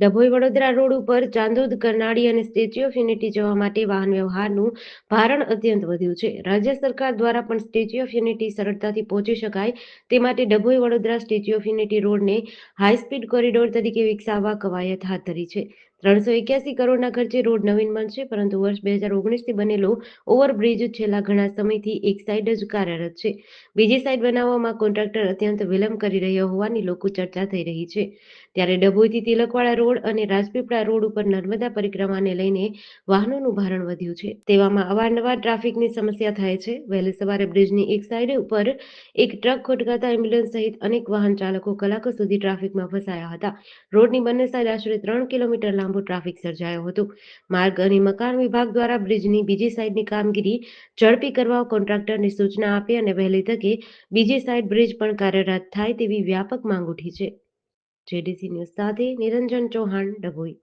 Dabhoi Vadodara road ઉપર ચાંદોદ, કરનાળી અને statue of unity જવા માટે વાહન વ્યવહારનું ભારણ અત્યંત વધ્યું છે. રાજ્ય સરકાર દ્વારા પણ સ્ટેચ્યુ ઓફ યુનિટી સરળતાથી પહોંચી શકાય તે માટે Dabhoi Vadodara statue of unity રોડને high speed corridor તરીકે વિકસાવવા કવાયત હાથ ધરી છે. ત્રણસો એક્યાસી કરોડના ખર્ચે રોડ નવીન બનશે, પરંતુ વર્ષ બે હજાર ઓગણીસથી બનેલો ઓવરબ્રિજ છેલ્લા ઘણા સમયથી એક સાઈડ જ કાર્યરત છે. બીજી સાઈડ બનાવવામાં કોન્ટ્રાક્ટર અત્યંત વિલંબ કરી રહ્યો હોવાની લોકો ચર્ચા થઈ રહી છે. ત્યારે ડભોઈથી તિલકવાડા રોડ અને રાજપીપળા રોડ ઉપર નર્મદા પરિક્રમાને લઈને વાહનોનું ભારણ વધ્યું છે. તેવામાં અવારનવાર ટ્રાફિકની સમસ્યા થાય છે. વહેલી સવારે બ્રિજની એક સાઈડ ઉપર એક ટ્રક ખોટકાતા એમ્બ્યુલન્સ સહિત અનેક વાહન ચાલકો કલાકો સુધી ટ્રાફિકમાં ફસાયા હતા. રોડની બંને સાઈડ આશરે ત્રણ કિલોમીટર લાંબો ટ્રાફિક સર્જાયો હતો. માર્ગ અને મકાન વિભાગ દ્વારા બ્રિજની બીજી સાઈડની કામગીરી ઝડપી કરવા કોન્ટ્રાક્ટરને સૂચના આપી અને વહેલી તકે બીજી સાઈડ બ્રિજ પણ કાર્યરત થાય તેવી વ્યાપક માંગ ઉઠી છે. જેડીસી ન્યૂઝ સાથે નિરંજન ચૌહાણ, ડભોઈ.